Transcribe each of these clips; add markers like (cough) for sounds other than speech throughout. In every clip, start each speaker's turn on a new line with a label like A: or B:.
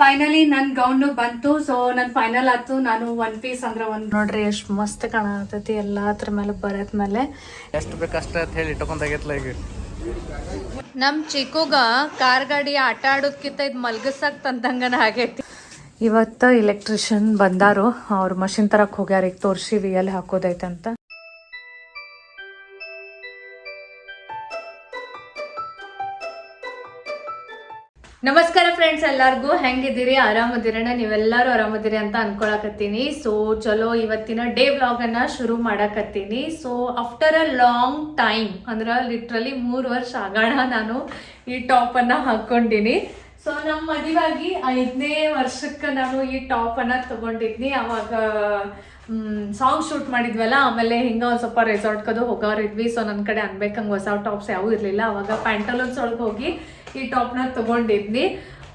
A: Finally ನನ್ gown ಬಂತು so ನನ್ ಫೈನಲ್ ಆಯ್ತು. ನಾನು ಒನ್ ಪೀಸ್ ಅಂದ್ರೆ ಒಂದ್ ನೋಡ್ರಿ ಎಷ್ಟು ಮಸ್ತ್ ಕಾಣತೈತಿ ಎಲ್ಲಾ ಅದ್ರ ಮೇಲೆ ಬರತ್ ಮೇಲೆ.
B: ಎಷ್ಟು ಬೇಕಷ್ಟ ಅಂತ ಹೇಳಿ ಇಟ್ಕೊಂಡಾಗೈತ್ಲ ಈಗ.
A: ನಮ್ ಚಿಕ್ಕುಗ ಕಾರ್ ಗಾಡಿ ಆಟ ಆಡೋದ್ಕಿಂತ ಇದ್ ಮಲ್ಗಸಕ್ ತಂದಂಗನ ಆಗೈತಿ. ಇವತ್ತು ಇಲೆಕ್ಟ್ರಿಷಿಯನ್ ಬಂದಾರು. ಅವ್ರ ಮಷಿನ್ ತರಕ್ ಹೋಗ್ಯಾರ ಈಗ ತೋರಿಸಿ ಎಲ್ಲಿ ಹಾಕೋದೈತೆ ಅಂತ ನಮಸ್ಕಾರ ಫ್ರೆಂಡ್ಸ್ ಎಲ್ಲಾರ್ಗೂ ಹೆಂಗಿದ್ದೀರಿ? ಆರಾಮದಿರಣ ನೀವೆಲ್ಲರೂ ಆರಾಮದಿರಿ ಅಂತ ಅನ್ಕೊಳಕತ್ತೀನಿ. ಸೊ ಚಲೋ ಇವತ್ತಿನ ಡೇ ವ್ಲಾಗ್ ಅನ್ನ ಶುರು ಮಾಡಕತ್ತೀನಿ. So after a long time ಅಂದ್ರೆ ಲಿಟ್ರಲಿ ಮೂರು ವರ್ಷ ಆಗೋಣ ನಾನು ಈ ಟಾಪ್ ಅನ್ನ ಹಾಕೊಂಡಿನಿ. ಸೊ ನಮ್ಮ ಮದುವಾಗಿ ಐದನೇ ವರ್ಷಕ್ಕೆ ನಾನು ಈ ಟಾಪ್ ಅನ್ನ ತಗೊಂಡಿದ್ನಿ. ಅವಾಗ ಸಾಂಗ್ ಶೂಟ್ ಮಾಡಿದ್ವಲ್ಲ, ಆಮೇಲೆ ಹಿಂಗ ಒಂದು ಸ್ವಲ್ಪ ರೆಸಾರ್ಟ್ ಕದು ಹೋಗೋರಿದ್ವಿ ಸೊ ನನ್ನ ಕಡೆ ಅನ್ಬೇಕಂಗ್ ಹೊಸ ಟಾಪ್ಸ್ ಯಾವೂ ಇರಲಿಲ್ಲ. ಅವಾಗ ಪ್ಯಾಂಟಲೋನ್ಸ್ ಒಳಗೆ ಹೋಗಿ ಈ ಟಾಪ್ನ ತಗೊಂಡಿದ್ನಿ.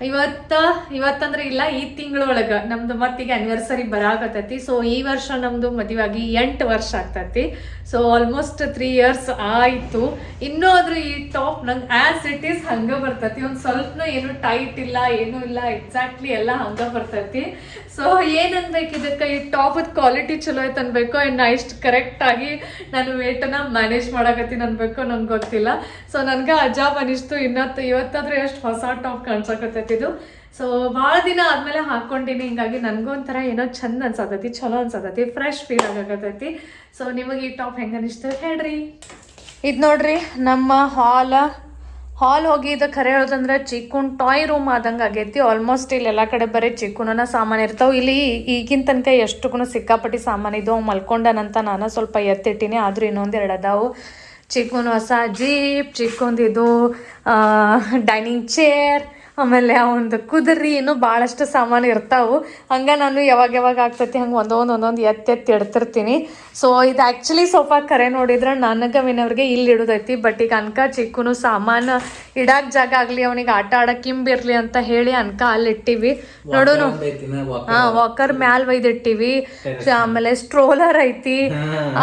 A: ಇವತ್ತ, ಇವತ್ತಂದ್ರೆ ಇಲ್ಲ, ಈ ತಿಂಗಳೊಳಗ ನಮ್ದು ಮತ್ತಿಗೆ ಅನಿವರ್ಸರಿ ಬರಾಕತ್ತೈತಿ. ಸೊ ಈ ವರ್ಷ ನಮ್ದು ಮದುವಾಗಿ ಎಂಟು ವರ್ಷ ಆಗ್ತೈತಿ. ಸೊ ಆಲ್ಮೋಸ್ಟ್ ತ್ರೀ ಇಯರ್ಸ್ ಆಯ್ತು. ಇನ್ನೂ ಆದ್ರೂ ಈ ಟಾಪ್ ನಂಗೆ ಆಸ್ ಇಟ್ ಈಸ್ ಹಂಗ ಬರ್ತೈತಿ. ಒಂದು ಸ್ವಲ್ಪ ಏನು ಟೈಟ್ ಇಲ್ಲ, ಏನೂ ಇಲ್ಲ ಎಕ್ಸಾಕ್ಟ್ಲಿ ಎಲ್ಲ ಹಂಗ ಬರ್ತೈತಿ. ಸೊ ಏನನ್ಬೇಕು ಇದಕ್ಕೆ? ಈ ಟಾಪ್ ಕ್ವಾಲಿಟಿ ಚಲೋ ಐತೆ ಅನ್ಬೇಕು, ಇನ್ನು ಇಷ್ಟು ಕರೆಕ್ಟ್ ಆಗಿ ನಾನು ವೇಟನ್ನ ಮ್ಯಾನೇಜ್ ಮಾಡಕತ್ತೀನಿ ಅನ್ಬೇಕು, ನಂಗೆ ಗೊತ್ತಿಲ್ಲ. ಸೊ ನನಗೆ ಅಜಾಬ್ ಅನಿಸ್ತು. ಇನ್ನತ್ತು ಇವತ್ತಾದ್ರೆ ಎಷ್ಟು ಹೊಸ ಟಾಪ್ ಕಾಣ್ಸಕತ್ತೈತಿ. ಇದು ಸೊ ಭಾಳ ದಿನ ಆದ್ಮೇಲೆ ಹಾಕೊಂಡಿನಿ ಹಿಂಗಾಗಿ ನನಗೂ ಒಂಥರ ಏನೋ ಚಂದ ಅನ್ಸತೈತಿ ಚಲೋ ಅನ್ಸತೈತಿ ಫ್ರೆಶ್ ಫೀಲ್ ಆಗಕತ್ತೈತಿ. ಸೊ ನಿಮಗೆ ಈ ಟಾಪ್ ಹೆಂಗೆ ಅನಿಸ್ತು ಹೇಳ್ರಿ. ಇದು ನೋಡ್ರಿ, ನಮ್ಮ ಹಾಲ್ ಹಾಲ್ ಹೋಗಿ ಇದು ಖರೆ ಹೇಳೋದಂದ್ರೆ ಚಿಕ್ಕುನ್ ಟಾಯ್ ರೂಮ್ ಆದಂಗೆ ಆಗೈತಿ. ಆಲ್ಮೋಸ್ಟ್ ಇಲ್ಲಿ ಎಲ್ಲ ಕಡೆ ಬರೀ ಚಿಕ್ಕುನ ಸಾಮಾನು ಇರ್ತಾವೆ. ಇಲ್ಲಿ ಈಗಿನ ತನಕ ಎಷ್ಟುಗೂ ಸಿಕ್ಕಾಪಟ್ಟಿ ಸಾಮಾನು ಇದು ಅವ್ ಮಲ್ಕೊಂಡನಂತ ನಾನು ಸ್ವಲ್ಪ ಎತ್ತಿಟ್ಟಿನಿ, ಆದ್ರೂ ಇನ್ನೊಂದು ಎರಡು ಅದಾವು. ಚಿಕ್ಕುನ್ ಹೊಸ ಜೀಪ್ ಚಿಕ್ಕೊಂದು ಇದು ಡೈನಿಂಗ್ ಚೇರ್ ಆಮೇಲೆ ಒಂದು ಕುದುರಿ ಇನ್ನೂ ಭಾಳಷ್ಟು ಸಾಮಾನು ಇರ್ತಾವು. ಹಂಗೆ ನಾನು ಯಾವಾಗ ಯಾವಾಗ ಆಗ್ತೈತಿ ಹಂಗೆ ಒಂದೊಂದು ಒಂದೊಂದು ಎತ್ತಿ ಎತ್ತಿ ಇಡ್ತಿರ್ತೀನಿ ಸೊ ಇದು ಆ್ಯಕ್ಚುಲಿ ಸೋಫಾ ಕರೆ ನೋಡಿದ್ರೆ ನನಗೆ ವಿನವ್ರಿಗೆ ಇಲ್ಲಿ ಇಡೋದೈತಿ. ಬಟ್ ಈಗ ಅನ್ಕ ಚಿಕ್ಕನು ಸಾಮಾನು ಇಡಾಕ್ ಜಾಗ ಆಗಲಿ ಅವನಿಗೆ ಆಟ ಆಡಕ್ಕೆ ಇಂಬಿರ್ಲಿ ಅಂತ ಹೇಳಿ ಅನ್ಕ ಅಲ್ಲಿ ಇಟ್ಟಿವಿ. ನೋಡೋನು? ಹಾ ವಾಕರ್ ಮ್ಯಾಲ್ ಒಯ್ದಿಟ್ಟಿವಿ ಆಮೇಲೆ ಸ್ಟ್ರೋಲರ್ ಐತಿ.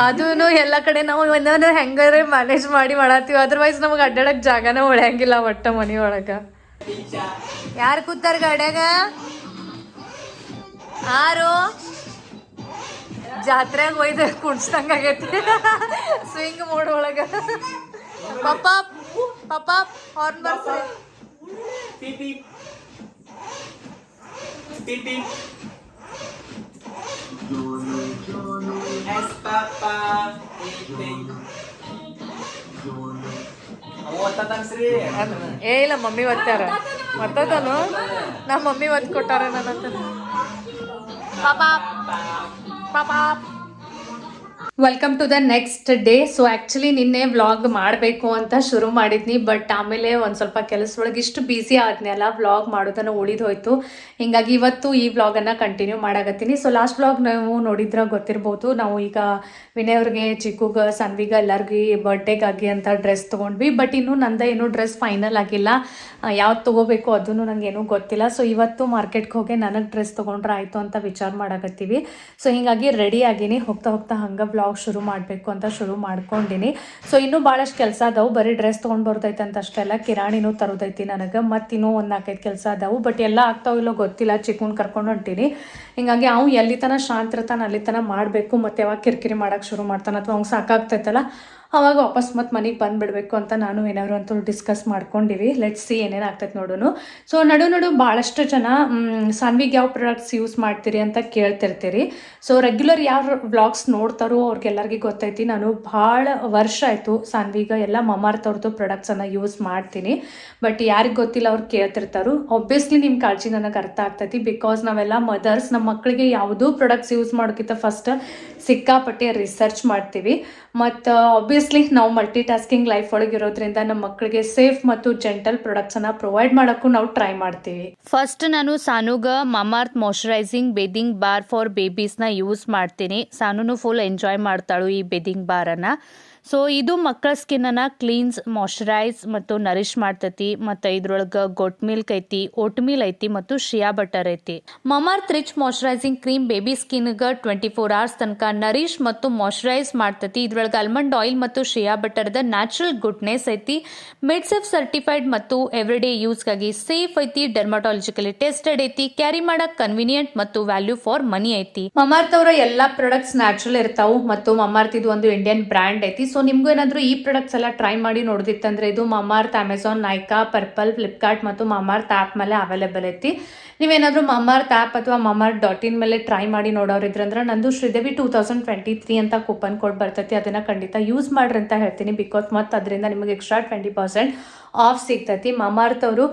A: ಅದೂನು ಎಲ್ಲ ಕಡೆ ನಾವು ಒಂದೊಂದು ಹೆಂಗಾರೆ ಮ್ಯಾನೇಜ್ ಮಾಡಿ ಮಾಡತ್ತೀವಿ. ಅದರ್ವೈಸ್ ನಮಗೆ ಅಡ್ಡಾಡಕ್ಕೆ ಜಾಗನೇ ಉಳಿಯಂಗಿಲ್ಲ ಒಟ್ಟ ಮನಿ ಒಳಗ ಯಾರು ಕೂತಾರ ಗಾಡ್ಯಾಗ ಆರು ಜಾತ್ರೆಗೆ ಒಯ್ದು ಕುಡ್ಸ್ದಂಗ ಆಗೈತಿ ಸ್ವಿಂಗ್ ಮೋಡ್ ಒಳಗ ಪಪ್ಪ ಪಪ್ಪ ಹಾರ್ನ್ ಬರ್ಸ್ರಿ
B: Es papa. Eating. ಓದ್ತಾನ್ಸ್ರಿ
A: ಏ ಇಲ್ಲ ಮಮ್ಮಿ ಒತ್ತಾರ ಒತ್ತದನು ನಮ್ಮ ಮಮ್ಮಿ ಒತ್ತು ಕೊಟ್ಟಾರ ನನ್ನ ಪಾಪ ಪಾಪಾ. Welcome to the next day so actually ನಿನ್ನೆ ವ್ಲಾಗ್ ಮಾಡಬೇಕು ಅಂತ ಶುರು ಮಾಡಿದ್ನಿ ಬಟ್ ಆಮೇಲೆ ಒಂದು ಸ್ವಲ್ಪ ಕೆಲಸದೊಳಗೆ ಇಷ್ಟು ಬ್ಯುಸಿ ಆದ್ನಲ್ಲ ವ್ಲಾಗ್ ಮಾಡೋದನ್ನು ಉಳಿದೋಯ್ತು ಹಿಂಗಾಗಿ ಇವತ್ತು ಈ ವ್ಲಾಗನ್ನು ಕಂಟಿನ್ಯೂ ಮಾಡಾಕತ್ತೀನಿ. ಸೊ ಲಾಸ್ಟ್ ವ್ಲಾಗ್ ನಾವು ನೋಡಿದ್ರೆ ಗೊತ್ತಿರ್ಬೋದು. ನಾವು ಈಗ ವಿನಯವ್ರಿಗೆ ಚಿಕ್ಕುಗ ಸನ್ವಿಗ ಎಲ್ಲರಿಗೂ ಬರ್ಡೇಗಾಗಿ ಅಂತ ಡ್ರೆಸ್ ತೊಗೊಂಡ್ವಿ. ಬಟ್ ಇನ್ನೂ ನಂದ ಏನು ಡ್ರೆಸ್ ಫೈನಲ್ ಆಗಿಲ್ಲ. ಯಾವ್ದು ತೊಗೋಬೇಕು ಅದನ್ನು ನನಗೇನು ಗೊತ್ತಿಲ್ಲ. ಸೊ ಇವತ್ತು ಮಾರ್ಕೆಟ್ಗೆ ಹೋಗಿ ನನಗೆ ಡ್ರೆಸ್ ತೊಗೊಂಡ್ರೆ ಆಯಿತು ಅಂತ ವಿಚಾರ ಮಾಡಾಕತ್ತೀವಿ. ಸೊ ಹಿಂಗಾಗಿ ರೆಡಿ ಆಗಿನಿ. ಹೋಗ್ತಾ ಹೋಗ್ತಾ ಹಂಗೆ ಬ್ಲಾಗ್ ಶುರು ಮಾಡಬೇಕು ಅಂತ ಶುರು ಮಾಡ್ಕೊಂಡಿನಿ. ಸೊ ಇನ್ನೂ ಭಾಳಷ್ಟು ಕೆಲಸ ಅದಾವು. ಬರೀ ಡ್ರೆಸ್ ತೊಗೊಂಡು ಬರ್ತೈತೆ ಅಂತ ಅಷ್ಟೆಲ್ಲ ಕಿರಾಣಿನೂ ತರೋದೈತಿ ನನಗೆ. ಮತ್ತು ಇನ್ನೂ ಒಂದು ನಾಲ್ಕೈದು ಕೆಲಸ ಅದಾವು. ಬಟ್ ಎಲ್ಲ ಆಗ್ತಾವ ಇಲ್ಲೋ ಗೊತ್ತಿಲ್ಲ. ಚಿಕ್ಕನ್ ಕರ್ಕೊಂಡು ಹೊಂಟೀನಿ. ಹಿಂಗಾಗಿ ಅವ್ನು ಎಲ್ಲಿ ತನ ಶಾಂತಿರ್ತಾನೆ ಅಲ್ಲಿ ತನ ಮಾಡಬೇಕು. ಮತ್ತು ಯಾವಾಗ ಕಿರಿಕಿರಿ ಮಾಡೋಕ್ಕೆ ಶುರು ಮಾಡ್ತಾನೆ ಅಥವಾ ಅವ್ನು ಸಾಕಾಗ್ತೈತಲ್ಲ ಅವಾಗ ವಾಪಸ್ ಮತ್ತೆ ಮನೆಗೆ ಬಂದುಬಿಡ್ಬೇಕು ಅಂತ ನಾನು ಏನಾದ್ರು ಅಂತೂ ಡಿಸ್ಕಸ್ ಮಾಡ್ಕೊಂಡಿವಿ. ಲೆಟ್ಸ್ ಸಿ ಏನೇನು ಆಗ್ತೈತೆ ನೋಡೋನು. ಸೊ ನಡು ನಡು ಭಾಳಷ್ಟು ಜನ ಸನ್ವಿಗೆ ಯಾವ ಪ್ರಾಡಕ್ಟ್ಸ್ ಯೂಸ್ ಮಾಡ್ತೀರಿ ಅಂತ ಕೇಳ್ತಿರ್ತೀರಿ. ಸೊ ರೆಗ್ಯುಲರ್ ಯಾರು ವ್ಲಾಗ್ಸ್ ನೋಡ್ತಾರೋ ಅವ್ರಿಗೆಲ್ಲರಿಗೂ ಗೊತ್ತೈತಿ. ನಾನು ಭಾಳ ವರ್ಷ ಆಯಿತು ಸಾನ್ವಿಗ ಎಲ್ಲ ಮಮಾರ್ತವ್ರದ್ದು ಪ್ರಾಡಕ್ಟ್ಸನ್ನು ಯೂಸ್ ಮಾಡ್ತೀನಿ. ಬಟ್ ಯಾರಿಗೆ ಗೊತ್ತಿಲ್ಲ ಅವ್ರು ಕೇಳ್ತಿರ್ತಾರೋ. ಒಬ್ವಿಯಸ್ಲಿ ನಿಮ್ಮ ಕಾಳಜಿ ನನಗೆ ಅರ್ಥ ಆಗ್ತೈತಿ. ಬಿಕಾಸ್ ನಾವೆಲ್ಲ ಮದರ್ಸ್ ನಮ್ಮ ಮಕ್ಕಳಿಗೆ ಯಾವುದೂ ಪ್ರಾಡಕ್ಟ್ಸ್ ಯೂಸ್ ಮಾಡೋಕ್ಕಿಂತ ಫಸ್ಟ್ ಸಿಕ್ಕಾಪಟ್ಟೆ ರಿಸರ್ಚ್ ಮಾಡ್ತೀವಿ. ಮತ್ತು ಆಬ್ವಿಯಸ್ಲಿ ನಾವು ಮಲ್ಟಿ ಟಾಸ್ಕಿಂಗ್ ಲೈಫ್ ಒಳಗೆ ಇರೋದ್ರಿಂದ ನಮ್ಮ ಮಕ್ಕಳಿಗೆ ಸೇಫ್ ಮತ್ತು ಜೆಂಟಲ್ ಪ್ರಾಡಕ್ಟ್ಸನ್ನು ಪ್ರೊವೈಡ್ ಮಾಡೋಕ್ಕೂ ನಾವು ಟ್ರೈ ಮಾಡ್ತೀವಿ.
C: ಫಸ್ಟ್ ನಾನು ಸಾನುಗ Mamaearth moisturising bathing bar for ಬೇಬೀಸ್ನ use ಮಾಡ್ತೀನಿ. ಸಾನುನು ಫುಲ್ ಎಂಜಾಯ್ ಮಾಡ್ತಾಳು ಈ ಬೇದಿಂಗ್ ಬಾರನ್ನು ಸೊ ಇದು ಮಕ್ಕಳ ಸ್ಕಿನ್ನನ್ನು ಕ್ಲೀನ್ಸ್ ಮಾಯ್ಚರೈಸ್ ಮತ್ತು ನರಿಶ್ ಮಾಡ್ತೈತಿ. ಮತ್ತು ಇದ್ರೊಳಗೆ ಗೊಟ್ ಮಿಲ್ಕ್ ಐತಿ ಓಟ್ ಮಿಲ್ ಐತಿ ಮತ್ತು ಶಿಯಾ ಬಟರ್ ಐತಿ. Mamaearth rich moisturising cream baby ಸ್ಕಿನ್ಗೆ twenty four hours ತನಕ ನರಿಶ್ ಮತ್ತು ಮಾಯ್ಚರೈಸ್ ಮಾಡ್ತೈತಿ. ಇದ್ರೊಳಗೆ ಅಲ್ಮಂಡ್ ಆಯಿಲ್ ಮತ್ತು ಶಿಯಾ ಬಟರ್ದ ನ್ಯಾಚುರಲ್ ಗುಡ್ನೆಸ್ ಐತಿ. ಮೆಡ್ಸೆಫ್ ಸರ್ಟಿಫೈಡ್ ಮತ್ತು ಎವ್ರಿಡೇ ಯೂಸ್ಗಾಗಿ ಸೇಫ್ ಐತಿ ಡೆರ್ಮಟಾಲಜಿಕಲಿ ಟೆಸ್ಟೆಡ್ ಐತಿ ಕ್ಯಾರಿ ಮಾಡಕ್ ಕನ್ವಿನಿಯಂಟ್ ಮತ್ತು ವ್ಯಾಲ್ಯೂ ಫಾರ್ ಮನಿ ಐತಿ.
A: ಮಮಾರ್ತ್ ಅವರ ಎಲ್ಲಾ ಪ್ರಾಡಕ್ಟ್ಸ್ ನ್ಯಾಚುರಲ್ ಇರ್ತಾವು ಮತ್ತು ಮಮಾರ್ತ್ ಇದು ಒಂದು ಇಂಡಿಯನ್ ಬ್ರ್ಯಾಂಡ್ ಐತಿ. ಸೊ ನಿಮ್ಗೂ ಏನಾದರೂ ಈ ಪ್ರಾಡಕ್ಟ್ಸ್ ಎಲ್ಲ ಟ್ರೈ ಮಾಡಿ ನೋಡಿದಿತ್ತಂದ್ರೆ ಇದು Mamaearth Amazon Nykaa Purplle Flipkart ಮತ್ತು ಮಮಾರ್ತ್ ಆ್ಯಪ್ ಮೇಲೆ ಅವೈಲೇಬಲ್ ಐತಿ. ನೀವೇನಾದರೂ ಮಮಾರ್ತ್ ಆ್ಯಪ್ ಅಥವಾ ಮಮಾರ್ತ್ ಡಾಟ್ ಇನ್ ಮೇಲೆ ಟ್ರೈ ಮಾಡಿ ನೋಡೋರಿದ್ರಂದ್ರೆ ನಂದು Sridevi two thousand twenty three ಅಂತ ಕೂಪನ್ ಕೋಡ್ ಬರ್ತೈತಿ, ಅದನ್ನ ಖಂಡಿತ ಯೂಸ್ ಮಾಡ್ರಿ ಅಂತ ಹೇಳ್ತೀನಿ. ಬಿಕಾಸ್ ಮತ್ತು ಅದರಿಂದ ನಿಮಗೆ ಎಕ್ಸ್ಟ್ರಾ ಟ್ವೆಂಟಿ ಪರ್ಸೆಂಟ್ ಆಫ್ ಸಿಗ್ತೈತಿ. ಮಮಾರ್ತ್ ಅವರು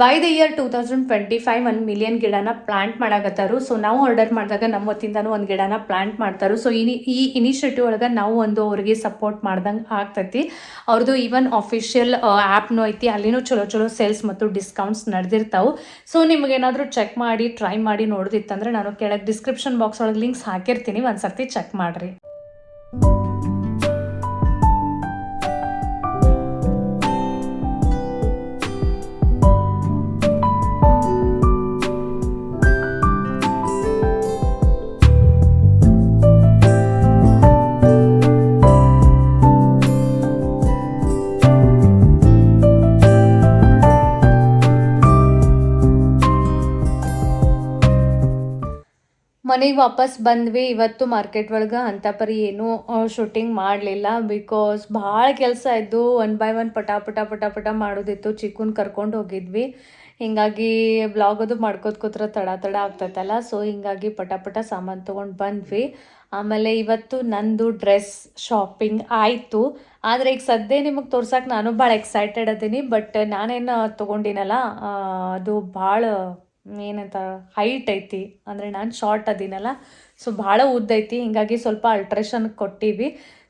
A: by the year two thousand twenty five ಒಂದು ಮಿಲಿಯನ್ ಗಿಡನ ಪ್ಲಾಂಟ್ ಮಾಡಾಕತ್ತಾರು. ಸೊ ನಾವು ಆರ್ಡರ್ ಮಾಡಿದಾಗ ನಮ್ಮ ವತಿಯಿಂದನೂ ಒಂದು ಗಿಡನ ಪ್ಲಾಂಟ್ ಮಾಡ್ತಾರೆ. ಸೊ ಇನಿ, ಈ ಇನಿಷಿಯೇಟಿವ್ ಒಳಗೆ ನಾವು ಒಂದು ಅವ್ರಿಗೆ ಸಪೋರ್ಟ್ ಮಾಡ್ದಂಗೆ ಆಗ್ತೈತಿ. ಅವ್ರದ್ದು ಈವನ್ ಅಫಿಷಿಯಲ್ ಆ್ಯಪ್ನೂ ಐತಿ. ಅಲ್ಲಿನೂ ಚಲೋ ಚಲೋ ಸೇಲ್ಸ್ ಮತ್ತು ಡಿಸ್ಕೌಂಟ್ಸ್ ನಡೆದಿರ್ತಾವೆ. ಸೊ ನಿಮಗೇನಾದರೂ ಚೆಕ್ ಮಾಡಿ ಟ್ರೈ ಮಾಡಿ ನೋಡ್ದಿತ್ತಂದ್ರೆ ನಾನು ಕೆಳಗೆ ಡಿಸ್ಕ್ರಿಪ್ಷನ್ ಬಾಕ್ಸ್ ಒಳಗೆ ಲಿಂಕ್ಸ್ ಹಾಕಿರ್ತೀನಿ. ಒಂದು ಸರ್ತಿ ಚೆಕ್ ಮಾಡಿರಿ. ಮನೆಗೆ ವಾಪಸ್ ಬಂದ್ವಿ. ಇವತ್ತು ಮಾರ್ಕೆಟ್ ಒಳಗೆ ಅಂತ ಪರಿ ಏನೂ ಶೂಟಿಂಗ್ ಮಾಡಲಿಲ್ಲ. ಬಿಕಾಸ್ ಭಾಳ ಕೆಲಸ ಇದ್ದು ಒನ್ ಬೈ ಒನ್ ಪಟ ಪಟ ಮಾಡೋದಿತ್ತು. ಚಿಕ್ಕನ್ ಕರ್ಕೊಂಡು ಹೋಗಿದ್ವಿ. ಹಿಂಗಾಗಿ ಬ್ಲಾಗ್ ಅದು ಮಾಡ್ಕೋತ ಕೂತ್ರ ತಡ ತಡ ಆಗ್ತೈತಲ್ಲ. ಸೊ ಹಿಂಗಾಗಿ ಪಟ ಪಟ ಸಾಮಾನು ತೊಗೊಂಡು ಬಂದ್ವಿ. ಆಮೇಲೆ ಇವತ್ತು ನಂದು ಡ್ರೆಸ್ ಶಾಪಿಂಗ್ ಆಯಿತು. ಆದರೆ ಈಗ ಸದ್ಯ ನಿಮಗೆ ತೋರ್ಸಕ್ಕೆ ನಾನು ಭಾಳ ಎಕ್ಸೈಟೆಡ್ ಅದೀನಿ. ಬಟ್ ನಾನೇನು ತೊಗೊಂಡಿನಲ್ಲ ಅದು ಭಾಳ ಏನಂತ ಹೈಟ್ ಐತಿ. ಅಂದರೆ ನಾನು ಶಾರ್ಟ್ ಅದೀನಲ್ಲ. ಸೊ ಭಾಳ ಉದ್ದ ಐತಿ. ಹಿಂಗಾಗಿ ಸ್ವಲ್ಪ ಅಲ್ಟ್ರೇಷನ್ ಕೊಟ್ಟಿವಿ.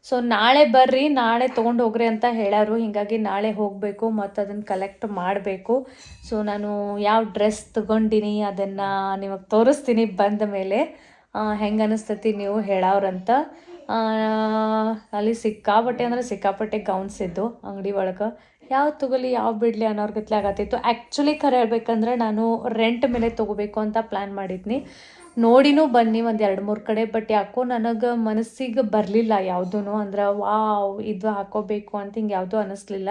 A: ಸೊ ನಾಳೆ ಬರ್ರಿ, ನಾಳೆ ತೊಗೊಂಡು ಹೋಗ್ರಿ ಅಂತ ಹೇಳ್ಯಾರು. ಹಿಂಗಾಗಿ ನಾಳೆ ಹೋಗಬೇಕು ಮತ್ತು ಅದನ್ನು ಕಲೆಕ್ಟ್ ಮಾಡಬೇಕು. ಸೊ ನಾನು ಯಾವ ಡ್ರೆಸ್ ತಗೊಂಡಿನಿ ಅದನ್ನು ನಿಮಗೆ ತೋರಿಸ್ತೀನಿ ಬಂದ ಮೇಲೆ. ಹೆಂಗೆ ಅನಿಸ್ತೈತಿ ನೀವು ಹೇಳೋರಂತ ಅಲ್ಲಿ ಸಿಕ್ಕಾಪಟ್ಟೆ ಅಂದರೆ ಸಿಕ್ಕಾಪಟ್ಟೆ ಗೌನ್ಸ್ ಇದ್ದು ಅಂಗಡಿ ಒಳಗೆ. ಯಾವ ತೊಗೊಲಿ ಯಾವ ಬಿಡಲಿ ಅನ್ನೋರ್ ಗತ್ಲೆ ಆಗತ್ತಿತ್ತು. ಆ್ಯಕ್ಚುಲಿ ಖರೆ ಹೇಳ್ಬೇಕಂದ್ರೆ ನಾನು ರೆಂಟ್ ಮೇಲೆ ತೊಗೋಬೇಕು ಅಂತ ಪ್ಲ್ಯಾನ್ ಮಾಡಿದ್ನಿ. ನೋಡಿನೂ ಬನ್ನಿ ಒಂದು ಎರಡು ಮೂರು ಕಡೆ ಬಟ್ ಯಾಕೋ ನನಗೆ ಮನಸ್ಸಿಗೆ ಬರಲಿಲ್ಲ ಯಾವುದೂ ಅಂದ್ರೆ, ವಾವ್, ಇದು ಹಾಕೋಬೇಕು ಅಂತ ಹಿಂಗೆ ಯಾವುದೂ ಅನ್ನಿಸ್ಲಿಲ್ಲ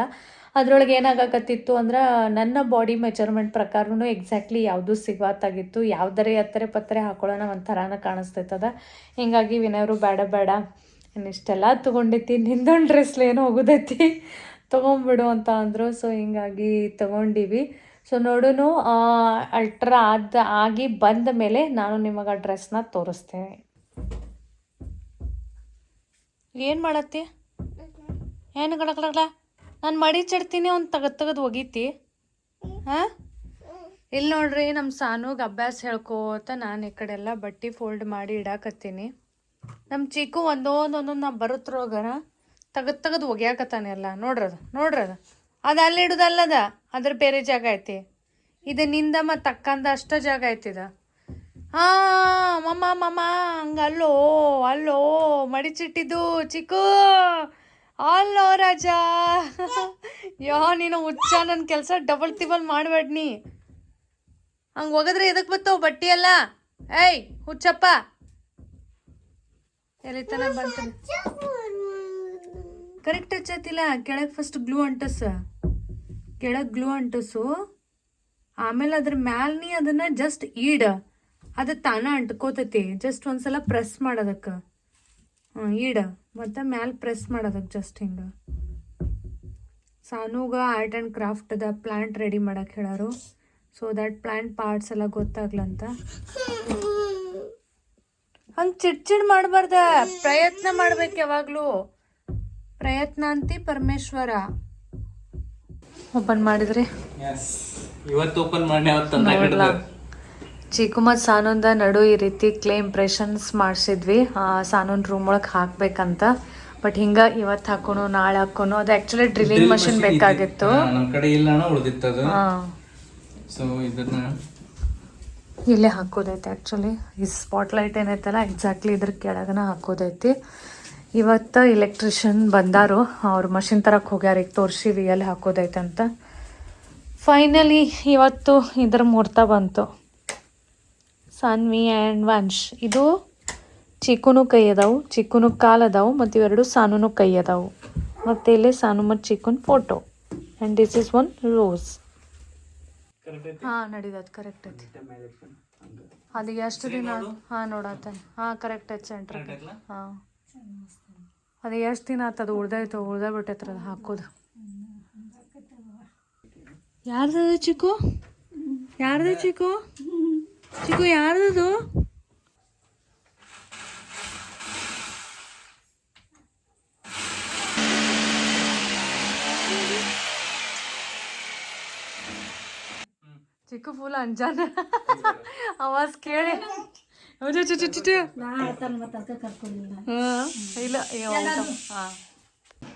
A: ಅದ್ರೊಳಗೆ ಏನಾಗಕತ್ತಿತ್ತು ಅಂದ್ರೆ, ನನ್ನ ಬಾಡಿ ಮೆಜರ್ಮೆಂಟ್ ಪ್ರಕಾರನೂ ಎಕ್ಸಾಕ್ಟ್ಲಿ ಯಾವುದೂ ಸಿಗತ್ತಾಗಿತ್ತು ಯಾವ್ದರೆ ಎತ್ತರೆ ಪತ್ತರೆ ಹಾಕೊಳ್ಳೋಣ ಒಂಥರನ ಕಾಣಿಸ್ತೈತದ. ಹಿಂಗಾಗಿ ವಿನವರು ಬೇಡ ಬೇಡ, ಇನ್ನಿಷ್ಟೆಲ್ಲ ತೊಗೊಂಡೈತಿ ನಿಂದೊಂದು ಡ್ರೆಸ್ಲೇನು ಹೋಗೋದೈತಿ. ತೊಗೊಂಬಿಡು ಅಂತ ಅಂದರು. ಸೊ ಹಿಂಗಾಗಿ ತೊಗೊಂಡಿವಿ. ಸೊ ನೋಡೋನು ಅಲ್ಟ್ರಾ ಆದ, ಆಗಿ ಬಂದ ಮೇಲೆ ನಾನು ನಿಮಗೆ ಆ ಡ್ರೆಸ್ನ ತೋರಿಸ್ತೇನೆ. ಏನು ಮಾಡತ್ತಿ? ಏನು ಗಡಗಡಗಡ ನಾನು ಮಡಿ ಚಡ್ತೀನಿ ಅವ್ನು ತೆಗೆದು ತೆಗೆದು ಒಗೀತಿ. ಹಾಂ? ಇಲ್ಲಿ ನೋಡ್ರಿ ನಮ್ಮ ಸಾನುಗೆ ಅಭ್ಯಾಸ ಹೇಳ್ಕೋತ ನಾನು ಈ ಕಡೆ ಎಲ್ಲ ಬಟ್ಟೆ ಫೋಲ್ಡ್ ಮಾಡಿ ಇಡಾಕತ್ತೀನಿ. ನಮ್ಮ ಚಿಕ್ಕು ಒಂದೊಂದು ಒಂದೊಂದು ನಾ ತೆಗೆದು ತಗದು ಒಗ್ಯಾಕತ್ತಾನೆ ಎಲ್ಲ ನೋಡ್ರದು ನೋಡ್ರದು ಅದು. ಅಲ್ಲಿ ಇಡುದಲ್ಲದ ಅದ್ರ ಬೇರೆ ಜಾಗ ಐತಿ. ಇದು ನಿಂದ ಮತ್ತು ಅಕ್ಕಂದ ಅಷ್ಟ ಜಾಗ ಐತಿದ ಹಾಂ ಮಮ್ಮ ಮಮ್ಮ, ಹಂಗ ಅಲ್ಲೋ ಅಲ್ಲೋ, ಮಡಿಚಿಟ್ಟಿದ್ದು ಚಿಕ್ಕು. ಅಲ್ಲೋ ರಾಜ. ಯಾ, ನೀನು ಹುಚ್ಚ ನನ್ನ ಕೆಲಸ ಡಬಲ್ ತಿಬಲ್ ಮಾಡಬೇಡ ನೀ. ಹಂಗೆ ಒಗದ್ರೆ ಎದಕ್ಕೆ ಬಟ್ಟಿ ಎಲ್ಲ? ಏಯ್, ಹುಚ್ಚಪ್ಪ. ಎಲ್ಲಿ ತನ ಬಂತ ಕರೆಕ್ಟ್ ಹಚ್ಚತ್ತಿಲ್ಲ ಕೆಳಗೆ ಫಸ್ಟ್ ಗ್ಲೂ ಅಂಟಸ. ಕೆಳಗೆ ಗ್ಲೂ ಅಂಟಸು. ಆಮೇಲೆ ಅದ್ರ ಮ್ಯಾಲ ನೀ ಅದನ್ನ ಜಸ್ಟ್ ಈಡ. ಅದು ತಾನ ಅಂಟ್ಕೋತೈತಿ. ಜಸ್ಟ್ ಒಂದ್ಸಲ ಪ್ರೆಸ್ ಮಾಡೋದಕ್ಕೆ. ಹ್ಞೂ ಈಡ. ಮತ್ತು ಮ್ಯಾಲ್ ಪ್ರೆಸ್ ಮಾಡೋದಕ್ಕೆ ಜಸ್ಟ್ ಹಿಂಗೆ. ಸಾನೂಗ ಆರ್ಟ್ ಆ್ಯಂಡ್ ಕ್ರಾಫ್ಟದ ಪ್ಲಾಂಟ್ ರೆಡಿ ಮಾಡಕ್ಕೆ ಹೇಳಾರು. ಸೊ ದ್ಯಾಟ್ ಪ್ಲಾಂಟ್ ಪಾರ್ಟ್ಸ್ ಎಲ್ಲ ಗೊತ್ತಾಗ್ಲಂತ. ಹಂಗೆ ಚಿಡ್ ಚಿಡ್ ಮಾಡಬಾರ್ದ. ಪ್ರಯತ್ನ ಮಾಡ್ಬೇಕು ಯಾವಾಗಲೂ. ಪ್ರಯತ್ನ ಅಂತಿ ಪರಮೇಶ್ವರ. ಓಪನ್ ಮಾಡಿದ್ರಿ?
B: ಇವತ್ತು ಓಪನ್ ಮಾಡಿ
A: ಚಿಕ್ಕು ಮತ್ತು ಸಾನಂದ ನಡು ಈ ರೀತಿ ಕ್ಲೇ ಇಂಪ್ರೆಷನ್ಸ್ ಮಾಡಿಸಿದ್ವಿ. ಸಾನೂನ್ ರೂಮ್ ಒಳಗೆ ಹಾಕ್ಬೇಕಂತ. ಬಟ್ ಹಿಂಗ ಇವತ್ತು ಹಾಕೋನು ನಾಳೆ ಹಾಕೋನು ಅದು ಆ್ಯಕ್ಚುಲಿ ಡ್ರಿಲ್ಲಿಂಗ್ ಮಷಿನ್ ಬೇಕಾಗಿತ್ತು.
B: ನಮ್ಮ ಕಡೆ ಇಲ್ಲ ಉಳಿದಿತ್ತು ಅದು. ಸೊ ಇದನ್ನ
A: ಇಲ್ಲೇ ಹಾಕೋದೈತೆ ಆ್ಯಕ್ಚುಲಿ ಈ ಸ್ಪಾಟ್ ಲೈಟ್ ಏನೈತಲ್ಲ ಎಕ್ಸಾಕ್ಟ್ಲಿ ಇದ್ರ ಕೆಳಗನ ಹಾಕೋದೈತಿ. ಇವತ್ತು ಇಲೆಕ್ಟ್ರಿಷಿಯನ್ ಬಂದಾರು. ಅವ್ರು ಮಷಿನ್ ತರಕ್ಕೆ ಹೋಗ್ಯಾರ. ಈಗ ತೋರಿಸಿವಿ ಎಲ್ಲಿ ಹಾಕೋದೈತೆ ಅಂತ. ಫೈನಲಿ ಇವತ್ತು ಇದ್ರ ಮುಹೂರ್ತ ಬಂತು. ಸಾನ್ವಿ ಆ್ಯಂಡ್ ವಂಶ್ ಇದು ಚಿಕ್ಕುನು ಕೈ ಅದಾವು. ಚಿಕ್ಕುನು ಕಾಲು ಅದಾವು. ಮತ್ತು ಇವೆರಡು ಸಾನುನು ಕೈ ಅದಾವು. ಮತ್ತು ಇಲ್ಲಿ ಸಾನು ಮತ್ತು ಚಿಕ್ಕುನ್ photo and this is one rose ಹಾಂ ನಡೀತದೆ ಕರೆಕ್ಟ್ ಐತಿ. ಅದು ಎಷ್ಟು ದಿನ ಹಾಂ ನೋಡತ್ತೆ ಹಾಂ ಕರೆಕ್ಟ್ ಐತಿ ಸೆಂಟ್ರ್ ಹಾಂ. ಅದು ಎಷ್ಟು ದಿನ ಅದು ಉಳ್ದಾಯ್ತು ಉಳ್ದ ಬಿಟ್ಟೈತ್ರ ಅದು ಹಾಕೋದು. ಯಾರ್ದದು ಚಿಕ್ಕು? ಯಾರ್ದು ಚಿಕ್ಕು? ಚಿಕ್ಕು ಯಾರ್ದದು? ಚಿಕ್ಕು ಫುಲ್ ಅಂಜಾನ. ಆವಾಜ್ ಕೇಳಿ. ಇಲ್ಲ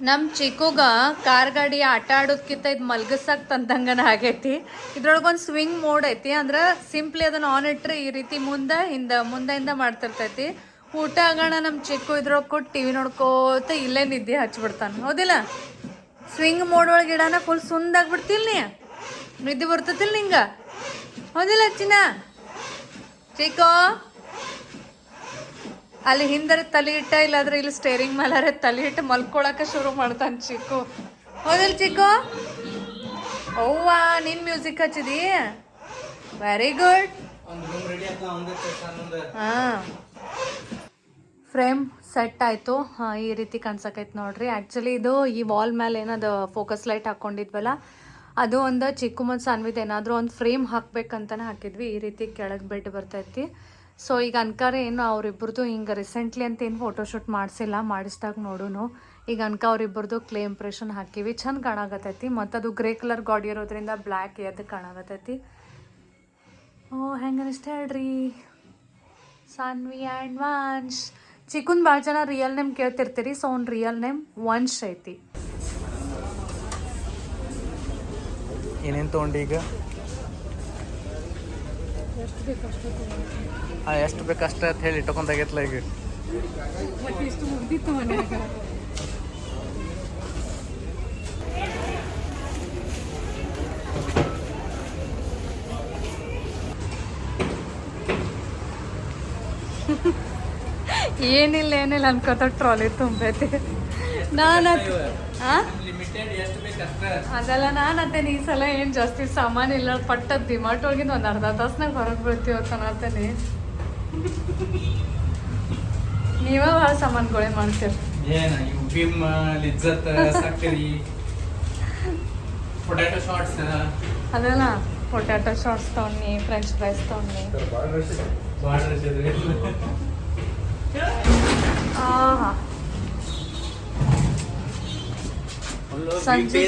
A: ನಮ್ಮ ಚಿಕ್ಕಗ ಕಾರ್ ಗಾಡಿ ಆಟ ಆಡೋದ್ಕಿಂತ ಇದು ಮಲ್ಗಸಕ್ ತಂದಂಗನ ಆಗೈತಿ. ಇದ್ರೊಳಗೊಂದು ಸ್ವಿಂಗ್ ಮೋಡ್ ಐತಿ ಅಂದ್ರೆ ಸಿಂಪ್ಲಿ ಅದನ್ನ ಆನ್ ಇಟ್ರೆ ಈ ರೀತಿ ಮುಂದೆ ಹಿಂದೆ ಮುಂದೆ ಹಿಂದೆ ಮಾಡ್ತಿರ್ತೈತಿ. ಊಟ ಆಗೋಣ ನಮ್ಮ ಚಿಕ್ಕು ಇದ್ರೊಳಗೆ ಕೊಟ್ಟು ಟಿವಿ ನೋಡ್ಕೋತ ಇಲ್ಲೇ ನಿದ್ದೆ ಹಚ್ಬಿಡ್ತಾನೆ. ಹೌದಿಲ್ಲ? ಸ್ವಿಂಗ್ ಮೋಡ್ ಒಳಗೆ ಇಡಾನ ಫುಲ್ ಸುಂದಾಗ್ಬಿಡ್ತಿಲ್ ನೀ? ನಿದ್ದೆ ಬರ್ತತಿಲ್ ನಿಂಗ? ಹೌದಿಲ್ಲ ಚಿನ್ನ ಚಿಕ್ಕೋ? ಅಲ್ಲಿ ಹಿಂದರೆ ತಲೆ ಇಟ್ಟ ಇಲ್ಲಾದ್ರೆ ಇಲ್ಲಿ ಸ್ಟೇರಿಂಗ್ ಮೇಲಾರೆ ತಲೆ ಇಟ್ಟು ಮಲ್ಕೊಳಕ್ಕೆ ಶುರು ಮಾಡ್ತಾನೆ ಚಿಕ್ಕು. ಹೌದಲ್ ಚಿಕ್ಕು? ಅವ್ವ, ನಿನ್ ಮ್ಯೂಸಿಕ್ ಹಚ್ಚಿದಿ? ವೆರಿ ಗುಡ್ ಹಾ. ಫ್ರೇಮ್ ಸೆಟ್ ಆಯಿತು. ಈ ರೀತಿ ಕಾಣ್ಸಕೈತೆ ನೋಡ್ರಿ. ಆ್ಯಕ್ಚುಲಿ ಇದು ಈ ವಾಲ್ ಮೇಲೆ ಏನದು ಫೋಕಸ್ ಲೈಟ್ ಹಾಕ್ಕೊಂಡಿದ್ವಲ್ಲ ಅದು ಒಂದು ಚಿಕ್ಕ ಮತ್ತು ಸಾನ್ವಿದ್ ಏನಾದರೂ ಒಂದು ಫ್ರೇಮ್ ಹಾಕ್ಬೇಕಂತಲೇ ಹಾಕಿದ್ವಿ. ಈ ರೀತಿ ಕೆಳಗೆ ಬಿಟ್ಟು ಬರ್ತೈತಿ. ಸೊ ಈಗ ಅನ್ಕಾರ ಏನು ಅವರಿಬ್ಬರದು ಹಿಂಗೆ ರೀಸೆಂಟ್ಲಿ ಅಂತ ಏನು ಫೋಟೋಶೂಟ್ ಮಾಡಿಸಿಲ್ಲ, ಮಾಡಿಸ್ದಾಗ ನೋಡೋನು. ಈಗ ಅನ್ಕ ಅವರಿಬ್ಬರದು ಕ್ಲೇ ಇಂಪ್ರೆಷನ್ ಹಾಕಿವಿ. ಚಂದ ಕಾಣಾಗತ್ತೈತಿ ಮತ್ತು ಅದು ಗ್ರೇ ಕಲರ್ ಗಾಡಿ ಇರೋದ್ರಿಂದ ಬ್ಲ್ಯಾಕ್ ಎದ್ದು ಕಾಣಾಗತ್ತೈತಿ ಓ, ಹೆಂಗೆ ಅನಿಸ್ತಾ ಹೇಳ್ರಿ? ಸಾನ್ವಿ ಆ್ಯಂಡ್ ವಾನ್ಶ್ ಚಿಕ್ಕನ್ ಭಾಳ ಜನ ರಿಯಲ್ ನೇಮ್ ಕೇಳ್ತಿರ್ತೀರಿ. ಸೊ ಅವ್ನ ರಿಯಲ್ ನೇಮ್ ವಂಶ್ ಐತಿ.
B: ಏನೇನು ತೊಗೊಂಡು ಈಗ? ಹಾಂ ಎಷ್ಟು ಬೇಕು ಅಷ್ಟೇ ಅಂತ ಹೇಳಿ ಇಟ್ಕೊಂಡಾಗೈತ್ಲ ಈಗ.
A: ಏನಿಲ್ಲ ಏನಿಲ್ಲ ಅನ್ಕೋತ ಟ್ರಾಲಿ ತುಂಬೈತಿ ನಾನು ಅದೆಲ್ಲ ನಾನು ಅತ್ತೇನೆ ಈ ಸಲ ಏನು ಜಾಸ್ತಿ ಸಾಮಾನು ಇಲ್ಲ ಪಟ್ಟದ್ ಡಿಮಾರ್ಟ್ ಹೋಗಿದ್ದು ಒಂದು ಅರ್ಧ ತಾಸ್ನಾಗ ಹೊರಗೆ ಬೀಳ್ತೀವಿ ಅನ್ನತ್ತೇನೆ ನೀವೇ ಭಾಳ ಸಾಮಾನುಗಳೇ ಮಾಡ್ತೀರಿ?
B: ಏನ ಇವು ಲಿಜ್ಜತ್ ಸಕ್ಕರಿ ಪೊಟ್ಯಾಟೊ ಶಾರ್ಟ್ಸ್
A: ಅದೆಲ್ಲ ಪೊಟ್ಯಾಟೊ ಶಾರ್ಟ್ಸ್ ತೊಗೊಂಡು ಫ್ರೆಂಚ್ ಫ್ರೈಸ್ ತೊಗೊಂಡು
B: ಭಾಳ ರಸಿದ್ರಿ
A: ಸಂಜೆ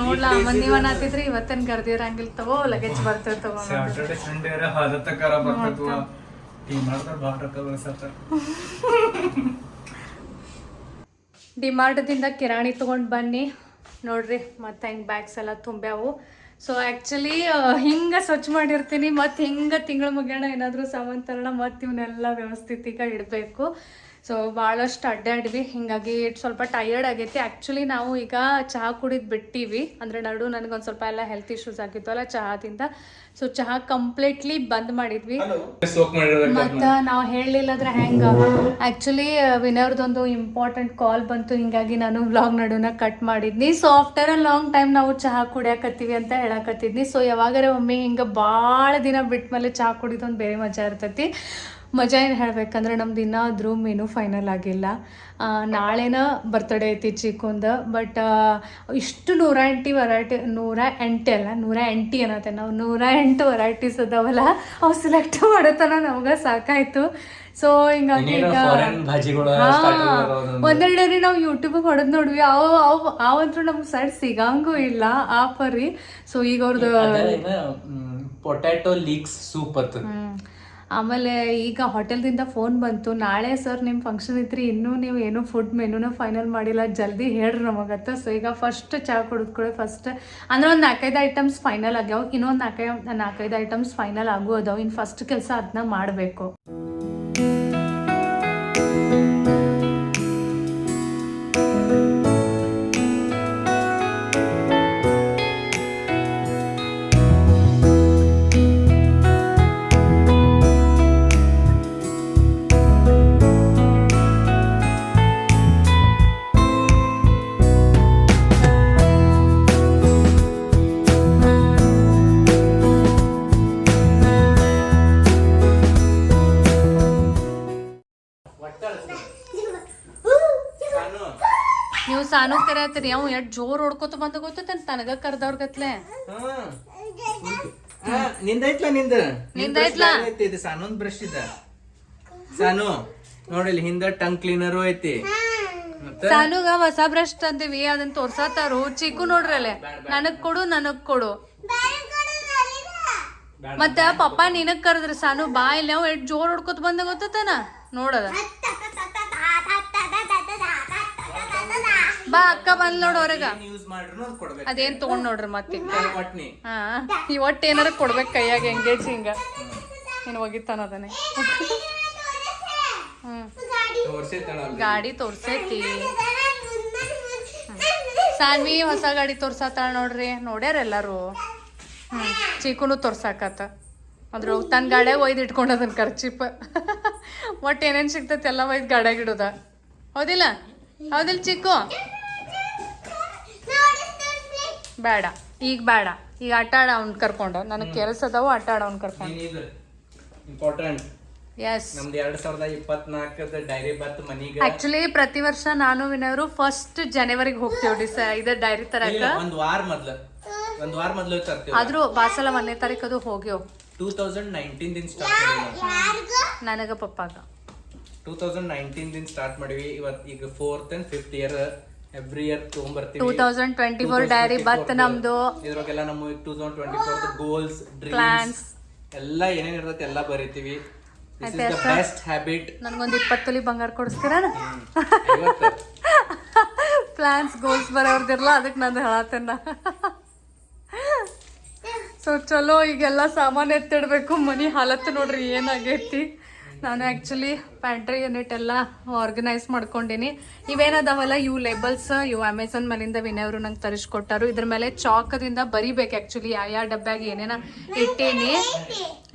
A: ನೋಡ್ಲಾ ಮಂದಿ ಮನ ಆತಿದ್ರಿ ಇವತ್ತೇನ್ ಗರ್ದಿ ತಗೋ ಲಗೇಜ್ ಬರ್ತೇವೆ ತಗೋ
B: ಸ್ಯಾಟರ್ಡೆ ಸಂಡೇ ಹದ ತಕಾರ ಬರ್ತೈತವ ಟೀ ಮಾಡ್ತಾರ ಭಾಳ ರೊಕ್ಕ ಬಳಸತ್ತಾರ.
A: ಡಿಮಾರ್ಟ್ದಿಂದ (laughs) ಕಿರಾಣಿ ತೊಗೊಂಡು ಬನ್ನಿ. ನೋಡ್ರಿ ಮತ್ತೆ ಹೆಂಗೆ ಬ್ಯಾಗ್ಸ್ ಎಲ್ಲ ತುಂಬ್ಯಾವು. ಸೊ ಆ್ಯಕ್ಚುಲಿ ಹಿಂಗೆ ಸ್ವಚ್ಛ ಮಾಡಿರ್ತೀನಿ ಮತ್ತು ಹಿಂಗೆ ತಿಂಗಳು ಮುಗಿಯೋಣ ಏನಾದರೂ ಸಾಮಾನು ತರೋಣ ಮತ್ತು ಇವನ್ನೆಲ್ಲ ವ್ಯವಸ್ಥಿತಿಗೆ ಇಡಬೇಕು. ಸೊ ಭಾಳಷ್ಟು ಅಡ್ಡಾಡ್ವಿ ಹಿಂಗಾಗಿ ಸ್ವಲ್ಪ ಟಯರ್ಡ್ ಆಗೈತಿ. ಆ್ಯಕ್ಚುಲಿ ನಾವು ಈಗ ಚಹಾ ಕುಡಿದು ಬಿಟ್ಟಿವಿ. ಅಂದರೆ ನಡು ನನಗೊಂದು ಸ್ವಲ್ಪ ಎಲ್ಲ ಹೆಲ್ತ್ ಇಶ್ಯೂಸ್ ಆಗಿತ್ತು ಅಲ್ಲ ಚಹಾದಿಂದ. ಸೊ ಚಹಾ ಕಂಪ್ಲೀಟ್ಲಿ ಬಂದ್ ಮಾಡಿದ್ವಿ. ಮತ್ತು ನಾವು ಹೇಳಲಿಲ್ಲ ಅಂದ್ರೆ ಹೆಂಗ ಆ್ಯಕ್ಚುಲಿ ವಿನರ್ದೊಂದು ಇಂಪಾರ್ಟೆಂಟ್ ಕಾಲ್ ಬಂತು. ಹಿಂಗಾಗಿ ನಾನು ವ್ಲಾಗ್ ನಡುನ cut ಮಾಡಿದ್ನಿ. So after a long time ನಾವು ಚಹಾ ಕುಡಿಯಾಕತ್ತೀವಿ ಅಂತ ಹೇಳಕತ್ತಿದ್ನಿ. ಸೊ ಯಾವಾಗಾರ ಒಮ್ಮೆ ಹಿಂಗೆ ಭಾಳ ದಿನ ಬಿಟ್ಟ ಮೇಲೆ ಚಹಾ ಕುಡಿದೊಂದು ಬೇರೆ ಮಜಾ ಇರ್ತೈತಿ. ಮಜಾ ಏನು ಹೇಳಬೇಕಂದ್ರೆ ನಮ್ದು ಇನ್ನಾದ್ರೂ ಮೆನು ಫೈನಲ್ ಆಗಿಲ್ಲ. ನಾಳೆನ ಬರ್ತಡೇ ಐತಿ ಚಿಕ್ಕುಂದ ಬಟ್ ಇಷ್ಟು ನೂರ ಎಂಟಿ ವೆರೈಟಿ ನೂರ ಎಂಟು ಅಲ್ಲ ನೂರ ಎಂಟಿ ಅನ್ನತ್ತೆ ನಾವು ನೂರ ಎಂಟು ವೆರೈಟೀಸ್ ಅದಾವಲ್ಲ ಅವು ಸೆಲೆಕ್ಟ್ ಮಾಡೋತನ ನಮ್ಗೆ ಸಾಕಾಯ್ತು. ಸೊ ಹಿಂಗಾಗಿ ಈಗ ಒಂದೆರಡು ನಾವು ಯೂಟ್ಯೂಬಿಗೆ ಹೊಡೆದ್ ನೋಡ್ವಿ ಅವು ಅವು ಅವಂತೂ ನಮ್ಗೆ ಸೈಡ್ ಸಿಗಂಗೂ ಇಲ್ಲ ಆ ಪರಿ. ಸೊ ಈಗ ಅವ್ರದ್ದು
B: ಪೊಟ್ಯಾಟೊ ಲೀಕ್ಸ್ ಸೂಪ್
A: ಅತ್ತ. ಆಮೇಲೆ ಈಗ ಹೋಟೆಲ್ದಿಂದ ಫೋನ್ ಬಂತು. ನಾಳೆ ಸರ್ ನಿಮ್ಮ ಫಂಕ್ಷನ್ ಇದ್ರಿ ಇನ್ನೂ ನೀವು ಏನೂ ಫುಡ್ ಮೆನುನ ಫೈನಲ್ ಮಾಡಿಲ್ಲ. ಜಲ್ದಿ ಹೇಳ್ರಿ ನಮಗತ್ತ. ಸೊ ಈಗ ಫಸ್ಟ್ ಚಹಾ ಕುಡಿದ್ಕೊಳ್ಳಿ ಫಸ್ಟ್ ಅಂದ್ರೆ ಒಂದು ನಾಲ್ಕೈದು ಐಟಮ್ಸ್ ಫೈನಲ್ ಆಗ್ಯಾವ. ಇನ್ನೊಂದು ನಾಲ್ಕೈದು ನಾಲ್ಕೈದು ಐಟಮ್ಸ್ ಫೈನಲ್ ಆಗು ಅದಾವ. ಇನ್ನು ಫಸ್ಟ್ ಕೆಲಸ ಅದನ್ನ ಮಾಡಬೇಕು. ಕರೆಯತ್ರಿ ಅವ್ ಎಷ್ಟ್ ಜೋರ್ ಹೊಡ್ಕೊತ ಬಂದ ಗೊತ್ತೇನ್ ತನಗ ಕರ್ದವ್ರ ಗತ್ಲೆ.
D: ನಿಂದೈತ್ಲ ನಿಂದ?
A: ನಿಂದೈತ್ಲ?
D: ಇದು ಸಾನೊಂದ್ ಬ್ರಷ್ ಇದ. ಸಾನು ನೋಡಿಲ್ಲಿ ಹಿಂದ ಟಂಗ್ ಕ್ಲೀನರು ಐತಿ.
A: ಸಾನುಗ ಹೊಸ ಬ್ರಷ್ ತಂದಿವಿ ಅದನ್ನ ತೋರ್ಸಾತಾರು. ಚಿಕ್ಕು ನೋಡ್ರಲ್ಲೇ ನನಗ್ ಕೊಡು ನನಗ್ ಕೊಡು. ಮತ್ತ ಪಪ್ಪ ನಿನಗ್ ಕರೆದ್ರ ಸಾನು ಬಾ ಇಲ್ಲ ಅವ್ ಎಷ್ಟ್ ಜೋರ್ ಹೊಡ್ಕೊತ ಬಂದ ಗೊತ್ತತನ ನೋಡದ. ಬಾ ಅಕ್ಕ ಬಂದ್ ನೋಡ್ ಹೊರಗ.
D: ಕೊಡ್ಬೇಕು.
A: ಅದೇನ್ ತಗೊಂಡ್ ನೋಡ್ರಿ ಮತ್ತೆ ಈ ಒಟ್ಟು ಏನಾರ ಕೊಡ್ಬೇಕು ಕೈಯಾಗ ಎಂಗೇಜ್ ಹಿಂಗ. ನೀನ್ ಹೋಗಿತ್ತಾನ ಅದನ್ನೇ. ಗಾಡಿ ತೋರ್ಸೈತಿ. ಸಾನ್ವಿ ಹೊಸ ಗಾಡಿ ತೋರ್ಸತ್ತಾಳ ನೋಡ್ರಿ. ನೋಡ್ಯಾರ ಎಲ್ಲಾರು. ಹ್ಮ್. ಚೀಕುನು ತೋರ್ಸಾಕತ್ತ. ಅದ್ರ ತನ್ನ ಗಾಡ್ಯಾಗ ಒಯ್ದು ಇಟ್ಕೊಂಡದನ್ ಖರ್ಚಿಪ್ಪ ಒಟ್ಟು (laughs) ಏನೇನ್ ಸಿಗ್ತೈತಿ ಎಲ್ಲ ಒಯ್ದು ಗಾಡ್ಯಾಗ ಇಡುದ. ಹೌದಿಲ್ಲ? ಹೌದಿಲ್ಲ ಚಿಕ್ಕು? ಬೇಡ ಈಗ ಬೇಡ. ಈಗ ಆಟ ಆಡ ಅವ್ನ ಕರ್ಕೊಂಡು. ನನಗೆ ಕೆಲಸ ಅದಾವ ಆಟ ಆಡ ಅವ್ನ ಕರ್ಕೊಂಡು.
D: ಇಂಪಾರ್ಟೆಂಟ್
A: ಎಸ್
D: ನಮ್ದು ಎರಡ್ ಸಾವಿರದ ಇಪ್ಪತ್ನಾಲ್ಕದ ಡೈರಿ ಬತ್ ಮನಿಗ.
A: ಆಕ್ಚುಲಿ ಪ್ರತಿ ವರ್ಷ ನಾನು ವಿನವರು ಫಸ್ಟ್ ಜನವರಿಗೆ ಹೋಗ್ತೀವಿ ಡಿಸ ಇದ ಡೈರಿ ತರಕ.
D: ಒಂದ್ ವಾರ ಮೊದ್ಲು. ಒಂದ್ ವಾರ ಮೊದ್ಲು ತರ್ತೀವಿ.
A: ಆದ್ರೂ ಬಾಸಲ ಒಂದನೇ ತಾರೀಕು ಅದು ಹೋಗ್ಯವ್
D: ಟೂ ತೌಸಂಡ್ ನೈನ್ಟೀನ್ ದಿನ ಸ್ಟಾರ್ಟ್ ಮಾಡಿವಿ
A: ನನಗ ಪಪ್ಪಾಗ.
D: ಟೂ ತೌಸಂಡ್ ನೈನ್ಟೀನ್ ಸ್ಟಾರ್ಟ್ ಮಾಡಿವಿ. ಇವತ್ತು ಈಗ fourth and fifth year every year ತಗೊಂಡ್ಬರ್ತೀವಿ
A: two thousand twenty four diary ಬತ್ ನಮ್ದು.
D: ಇದ್ರಾಗೆಲ್ಲ ನಮ್ಮ two thousand twenty four goals dreams ಎಲ್ಲ ಏನೇನು ಇರ್ತೈತೆ ಎಲ್ಲ ಬರೀತೀವಿ. ಬೆಸ್ಟ್ ಹ್ಯಾಬಿಟ್
A: ನನಗೊಂದು ಇಪ್ಪತ್ತು ತೊಲಿ ಬಂಗಾರ ಕೊಡಿಸ್ತೀರ? ಪ್ಲಾನ್ಸ್ ಗೋಲ್ಸ್ ಬರೋರ್ದಿರಲ್ಲ ಅದಕ್ಕೆ ನಂದು ಹೇಳತ್ತೇನ ಸೊ ಚಲೋ ಈಗೆಲ್ಲ ಸಾಮಾನು ಎತ್ತಿಡ್ಬೇಕು. ಮನಿ ಹಾಲತ್ತು ನೋಡ್ರಿ ಏನಾಗೈತಿ? ನಾನು ಆ್ಯಕ್ಚುಲಿ ಪ್ಯಾಂಟ್ರಿ ಯೂನಿಟ್ ಎಲ್ಲ ಆರ್ಗನೈಸ್ ಮಾಡ್ಕೊಂಡಿನಿ. ಇವೇನದಾವಲ್ಲ ಇವು ಲೇಬಲ್ಸ್ ಇವು ಅಮೆಝಾನ್ ಮೇಲಿಂದ ವಿನಯವರು ನಂಗೆ ತರಿಸ್ಕೊಟ್ಟರು. ಇದ್ರ ಮೇಲೆ ಚಾಕದಿಂದ ಬರಿಬೇಕು ಆ್ಯಕ್ಚುಲಿ ಯಾವ ಯಾವ ಡಬ್ಬ್ಯಾಗ ಏನೇನ ಇಟ್ಟೀನಿ.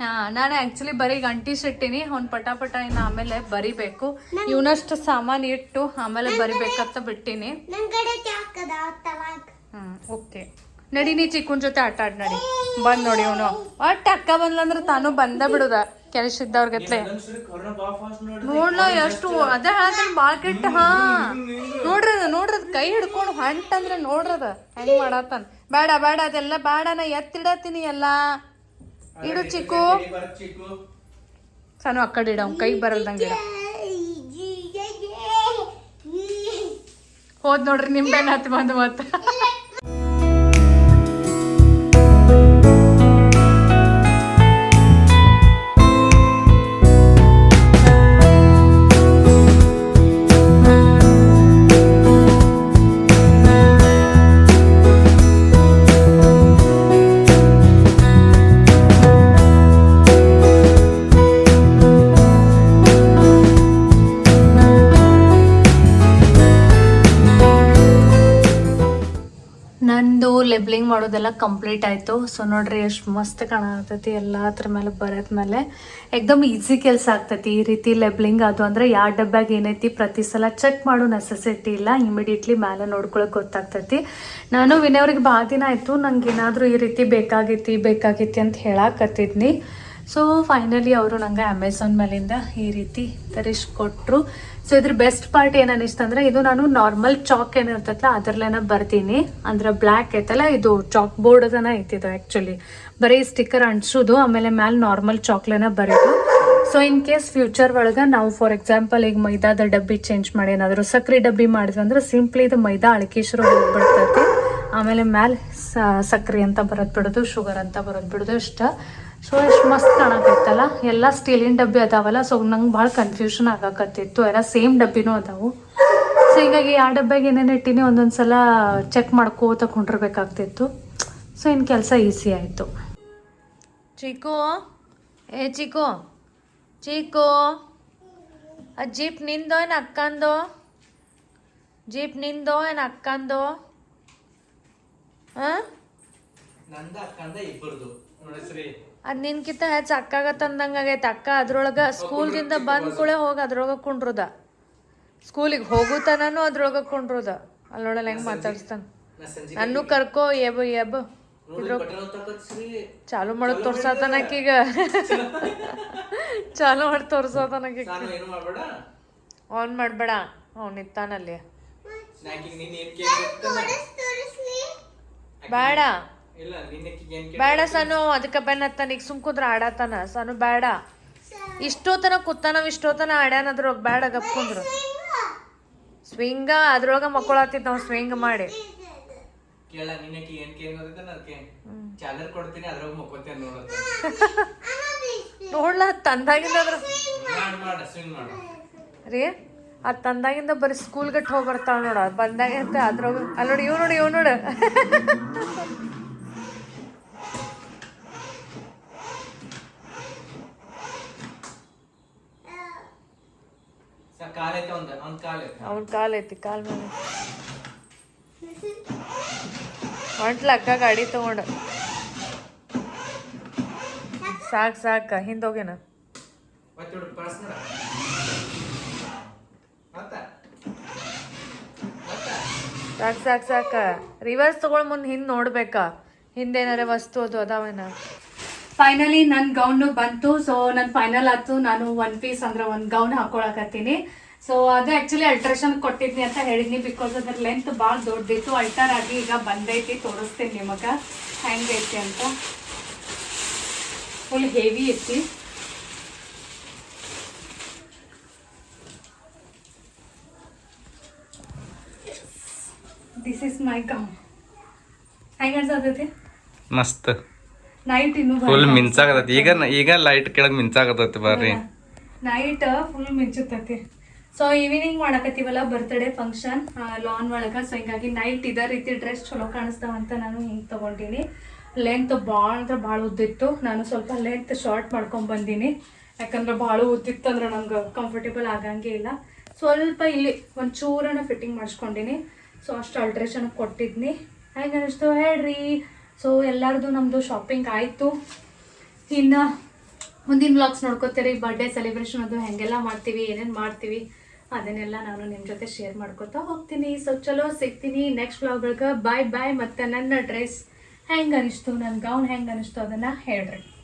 A: ಹಾಂ ನಾನು ಆ್ಯಕ್ಚುಲಿ ಬರೀ ಗಂಟಿಸ್ ಇಟ್ಟೀನಿ ಅವ್ನು ಪಟಾಪಟ ಪಟ ಇನ್ನು ಆಮೇಲೆ ಬರಿಬೇಕು. ಇವನಷ್ಟು ಸಾಮಾನು ಇಟ್ಟು ಆಮೇಲೆ ಬರಿಬೇಕಂತ ಬಿಟ್ಟೀನಿ. ಹ್ಞೂ ಓಕೆ. ನಡಿ ನೀ ಚಿಕ್ಕನ ಜೊತೆ ಆಟ ಆಡ್ ನಡಿ. ಬಂದ್ ನೋಡಿ ಅವನು. ಒಟ್ಟು ಅಕ್ಕ ಬಂದ್ಲಂದ್ರೆ ತಾನು ಬಂದ ಬಿಡುದ. ಕೆಲಸ ಇದ್ದವ್ರ ಗತ್ಲೆ ನೋಡ್ಲ ಎಷ್ಟು ಅದೇ ಹೇಳ್ತಾನೆ ಬಾಳ ಕೆಟ್ಟ ಹಾ. ನೋಡ್ರದ ನೋಡ್ರದ ಕೈ ಹಿಡ್ಕೊಂಡು ಹೊಂಟಂದ್ರ ನೋಡ್ರದ ಹೆಂಗ್ ಮಾಡತ್ತಾನ ಬೇಡ ಬೇಡ ಅದೆಲ್ಲ ಬೇಡ ನಾ ಎತ್ತಿಡತ್ತೀನಿ ಎಲ್ಲ. ಇಡು ಚಿಕ್ಕು. ಸಣ್ಣ ಆ ಕಡೆ ಇಡ ಕೈ ಬರಲ್ದಂಗೆ ಹೋದ್ ನೋಡ್ರಿ ನಿಂಬೆ ಹತ್ತಿ ಬಂದು ಮತ್ತ ನಂದು ಲೆಬ್ಲಿಂಗ್ ಮಾಡೋದೆಲ್ಲ ಕಂಪ್ಲೀಟ್ ಆಯಿತು. ಸೊ ನೋಡ್ರಿ ಎಷ್ಟು ಮಸ್ತ್ ಕಾಣತೈತಿ ಎಲ್ಲ ಹತ್ರ ಮೇಲೆ ಬರೋದ್ಮೇಲೆ ಎಕ್ದಮ್ ಈಸಿ ಕೆಲಸ ಆಗ್ತೈತಿ. ಈ ರೀತಿ ಲೆಬ್ಲಿಂಗ್ ಅದು ಅಂದರೆ ಯಾವ ಡಬ್ಬ್ಯಾಗ ಏನೈತಿ ಪ್ರತಿ ಸಲ ಚೆಕ್ ಮಾಡೋ ನೆಸೆಸಿಟಿ ಇಲ್ಲ. ಇಮಿಡಿಯೇಟ್ಲಿ ಮೇಲೆ ನೋಡ್ಕೊಳಕ್ಕೆ ಗೊತ್ತಾಗ್ತೈತಿ. ನಾನು ವಿನಯವ್ರಿಗೆ ಭಾಳ ದಿನ ಆಯಿತು. ನಂಗೆ ಏನಾದರೂ ಈ ರೀತಿ ಬೇಕಾಗೈತಿ ಬೇಕಾಗೈತಿ ಅಂತ ಹೇಳಾಕತ್ತಿದ್ನಿ. ಸೊ ಫೈನಲಿ ಅವರು ನಂಗೆ ಅಮೆಝಾನ್ ಮೇಲಿಂದ ಈ ರೀತಿ ತರಿಸ್ಕೊಟ್ರು. ಸೊ ಇದ್ರ ಬೆಸ್ಟ್ ಪಾರ್ಟ್ ಏನು ಅನಿಸ್ತಂದ್ರೆ ಇದು ನಾನು ನಾರ್ಮಲ್ ಚಾಕ್ ಏನಿರ್ತೈತಲ್ಲ ಅದರಲ್ಲೇನ ಬರ್ತೀನಿ. ಅಂದ್ರೆ ಬ್ಲ್ಯಾಕ್ ಐತಲ್ಲ, ಇದು ಚಾಕ್ ಬೋರ್ಡ್ ಅದನ್ನ ಐತಿದು ಆ್ಯಕ್ಚುಲಿ ಬರೀ ಸ್ಟಿಕ್ಕರ್ ಅಂಟಿಸೋದು, ಆಮೇಲೆ ಮ್ಯಾಲೆ ನಾರ್ಮಲ್ ಚಾಕ್ಲೇನ ಬರೋದು. ಸೊ ಇನ್ ಕೇಸ್ ಫ್ಯೂಚರ್ ಒಳಗೆ ನಾವು ಫಾರ್ ಎಕ್ಸಾಂಪಲ್ ಈಗ ಮೈದಾದ ಡಬ್ಬಿ ಚೇಂಜ್ ಮಾಡಿ ಏನಾದರೂ ಸಕ್ರೆ ಡಬ್ಬಿ ಮಾಡಿದ್ವಿ ಅಂದ್ರೆ ಸಿಂಪ್ಲಿ ಇದು ಮೈದಾ ಅಳಕೇಶ್ವರ ಹೋಗ್ಬಿಡ್ತೈತಿ ಆಮೇಲೆ ಮ್ಯಾಲೆ ಸಕ್ಕರೆ ಅಂತ ಬರೋದು ಬಿಡೋದು ಶುಗರ್ ಅಂತ ಬರೋದು ಬಿಡೋದು ಇಷ್ಟ. ಸೊ ಎಷ್ಟು ಮಸ್ತ್ ಕಾಣಕತ್ತಲ್ಲ. ಎಲ್ಲ ಸ್ಟೀಲಿನ ಡಬ್ಬಿ ಅದಾವಲ್ಲ ಸೊ ನಂಗೆ ಭಾಳ ಕನ್ಫ್ಯೂಷನ್ ಆಗಾಕತ್ತಿತ್ತು. ಎಲ್ಲ ಸೇಮ್ ಡಬ್ಬಿನೂ ಅದಾವು. ಸೊ ಹೀಗಾಗಿ ಆ ಡಬ್ಬ್ಯಾಗ ಏನೇನು ಇಟ್ಟಿನಿ ಒಂದೊಂದು ಸಲ ಚೆಕ್ ಮಾಡ್ಕೋತ ಕುಂಡಿರ್ಬೇಕಾಗ್ತಿತ್ತು. ಸೊ ಇನ್ನು ಕೆಲಸ ಈಸಿ ಆಯಿತು. ಚಿಕೋ ಏ ಚಿಕೋ ಚಿಕೋ ಆ ಜೀಪ್ ನಿಂದೋ ಏನು ಅಕ್ಕಂದೋ? ಜೀಪ್ ನಿಂದೋ ಏನು ಅಕ್ಕಂದೋ? ಹಾಂ?
D: ನಂದ ಅಕ್ಕಂದ ಇಬ್ಬರದು. ನೋಡ್ರಿ
A: ಅದ್ ನಿನ್ಕಿಂತ ಹೆಚ್ಚು ಅಕ್ಕಾಗ ತಂದಂಗ ಆಗೈತೆ. ಅಕ್ಕ ಅದ್ರೊಳಗ ಸ್ಕೂಲ್ದಿಂದ ಬಂದ ಕೂಡ ಹೋಗಿ ಅದ್ರೊಳಗ ಕುಂಡ್ರುದ. ಸ್ಕೂಲಿಗೆ ಹೋಗುತ್ತಾನು ಅದ್ರೊಳಗ ಕುಂಡ್ರುದ. ಅಲ್ಲೊಳಲ್ಲ ಹೆಂಗ್ ಮಾತಾಡ್ಸ್ತಾನ?
D: ನಾ ಸಂಜೆ
A: ನನ್ನೂ ಕರ್ಕೋ ಎಬ್ ಎಬ್. ಚಾಲು ಮಾಡೋದ್ ತೋರ್ಸಾತನಕೀಗ ಚಾಲು ಮಾಡಿ ತೋರ್ಸತನಕ
D: ನಾನು ಏನು ಮಾಡ್ಬೇಡ?
A: ಆನ್ ಮಾಡಬೇಡ. ಅವ್ನು
D: ಇತ್ತಾನಲ್ಲಿ ನೀನ್
A: ಬೇಡ. ಬೇಡ ಸಾನು ಅದಕ್ಕೆ ಬೆನ್ನ ಈಗ ಸುಮ್ ಕುದ್ರ ಆಡತಾನ ಸಾನು ಬೇಡ. ಇಷ್ಟೋತನ ಕುತ್ತಾನ ಇಷ್ಟೋತನ ಆಡ್ಯಾನ ಅದ್ರೊಳಗ ಬೇಡ ಗಪ್ ಕುಂದ್ರು. ಸ್ವಿಂಗ ಅದ್ರೊಳಗ ಮಕ್ಕಳಾತಿದ್ ನಾವು ಸ್ವಿಂಗ್ ಮಾಡಿ.
D: ಕೇಳ ನಿನ್ನೆ ಏನ್ ಕೇಳ್ಬೇಕು ಅದಕ್ಕೆ? ಚಾನಲ್ ಕೊಡ್ತೀನಿ ಅದ್ರಾಗ ಮಕ್ಕೋತೇನೆ ನೋಡುತ್ತೆ
A: ನೋಡ್ಲ ತಂದಾಗಿಂದ ಅದ್ರ ರೀ ಅದ್ ತಂದಾಗಿಂದ ಬರೀ ಸ್ಕೂಲ್ ಗಟ್ಟ ಹೋಗಿ ಬರ್ತಾಳ ನೋಡ ಬಂದಾಗ ಅಂತ ಅದ್ರೊಳಗ ಅಲ್ಲಿ ನೋಡಿ ಇವ್ ನೋಡಿ ಇವ್ ನೋಡು
D: ಸ ಕಾಲ್ ಐತೆ ಒಂದ್ ಒಂದ್ ಕಾಲ್ ಐತೆ
A: ಅವನ್ ಕಾಲ್ ಐತಿ ಕಾಲ್ ಮೇಲೆ. ಹೊಂಟ್ಲ ಅಕ್ಕ ಗಾಡಿ ತಗೊಂಡ. ಸಾಕ್ ಸಾಕ
D: ಹಿಂದೋಗೇನ?
A: ಸಾಕ್ ಸಾಕ್ ಸಾಕ. ರಿವರ್ಸ್ ತಗೊಂಡ್ ಮುಂದ್ ಹಿಂದ್ ನೋಡ್ಬೇಕಾ? ಹಿಂದೇನಾರ ವಸ್ತು ಅದು ಅದಾವೇನ? ಫೈನಲಿ ನನ್ನ ಗೌನು ಬಂತು ಸೊ ನನ್ನ ಫೈನಲ್ ಆಯ್ತು. ನಾನು ಒನ್ ಪೀಸ್ ಅಂದ್ರೆ ಒಂದು ಗೌನ್ ಹಾಕೊಳಕತ್ತೀನಿ. ಸೊ ಅದು ಆ್ಯಕ್ಚುಲಿ ಅಲ್ಟ್ರೇಷನ್ ಕೊಟ್ಟಿದ್ನಿ ಅಂತ ಹೇಳಿದ್ನಿ ಬಿಕಾಸ್ ಅದ್ರ ಲೆಂತ್ ಭಾಳ ದೊಡ್ಡದಿತ್ತು ಅಲ್ಟರ್ ಆಗಿ ಈಗ ಬಂದೈತಿ ತೋರಿಸ್ತೀನಿ ನಿಮಗೆ. ಹೆಂಗೈತಿ ಅಂತ. ಫುಲ್ ಹೆವಿ ಐತಿ. ದಿಸ್ ಇಸ್ ಮೈ ಗೌನ್ ಹೆಂಗೆ ಅನ್ಸತೈತಿ
E: ಮಸ್ತ್.
A: ನೈಟ್ ಇನ್ನು
E: ಫುಲ್ ಮಿಂಚಾಗತೈತಿ. ಈಗ ಈಗ ಲೈಟ್ ಕೆಳಗ್ ಮಿಂಚಾಗತೈತಿ ಬರ್ರಿ
A: ನೈಟ್ ಫುಲ್ ಮಿಂಚುತ್ತೈತಿ. ಸೊ ಈವ್ನಿಂಗ್ ಮಾಡಕತ್ತೀವಲ್ಲ ಬರ್ತ್ಡೇ ಫಂಕ್ಷನ್ ಲಾನ್ ಒಳಗೆ. ಸೊ ಹಿಂಗಾಗಿ ನೈಟ್ ಇದೇ, ರೀತಿ ಡ್ರೆಸ್ ಚಲೋ ಕಾಣಿಸ್ತಾವ ಅಂತ ನಾನು ಹಿಂಗೆ ತಗೊಂಡಿನಿ. ಲೆಂತ್ ಭಾಳ ಅಂದ್ರೆ ಭಾಳ ಉದ್ದಿತ್ತು ನಾನು ಸ್ವಲ್ಪ ಲೆಂತ್ ಶಾರ್ಟ್ ಮಾಡ್ಕೊಂಡು ಬಂದೀನಿ. ಯಾಕಂದ್ರೆ ಭಾಳ ಉದ್ದಿತ್ತು ಅಂದ್ರೆ ನಂಗೆ ಕಂಫರ್ಟೇಬಲ್ ಆಗಂಗೆ ಇಲ್ಲ. ಸ್ವಲ್ಪ ಇಲ್ಲಿ ಒಂದು ಫಿಟ್ಟಿಂಗ್ ಮಾಡಿಸ್ಕೊಂಡಿನಿ. ಸೊ ಅಷ್ಟು ಅಲ್ಟ್ರೇಷನ್ ಕೊಟ್ಟಿದ್ನಿ. ಹೆಂಗೆ ಅನಿಸ್ತು ಹೇಳ್ರಿ? ಸೊ ಎಲ್ಲರದು ನಮ್ಮದು ಶಾಪಿಂಗ್ ಆಯಿತು. ಇನ್ನು ಮುಂದಿನ ಬ್ಲಾಗ್ಸ್ ನೋಡ್ಕೋತೀರಿ. ಬರ್ಡೇ ಸೆಲೆಬ್ರೇಷನ್ ಅದು ಹೆಂಗೆಲ್ಲ ಮಾಡ್ತೀವಿ, ಏನೇನು ಮಾಡ್ತೀವಿ. ಅದನ್ನೆಲ್ಲ ನಾನು ನಿಮ್ಮ ಜೊತೆ ಶೇರ್ ಮಾಡ್ಕೊತಾ ಹೋಗ್ತೀನಿ. ಸೊ ಚಲೋ ಸಿಗ್ತೀನಿ. ನೆಕ್ಸ್ಟ್ ಬ್ಲಾಗ್ ಬಾಯ್ ಬಾಯ್ ಮತ್ತು ನನ್ನ ಡ್ರೆಸ್ ಹೆಂಗೆ ಅನಿಸ್ತು ನನ್ನ ಗೌನ್ ಹೆಂಗೆ ಅನಿಸ್ತು ಅದನ್ನು ಹೇಳ್ರಿ.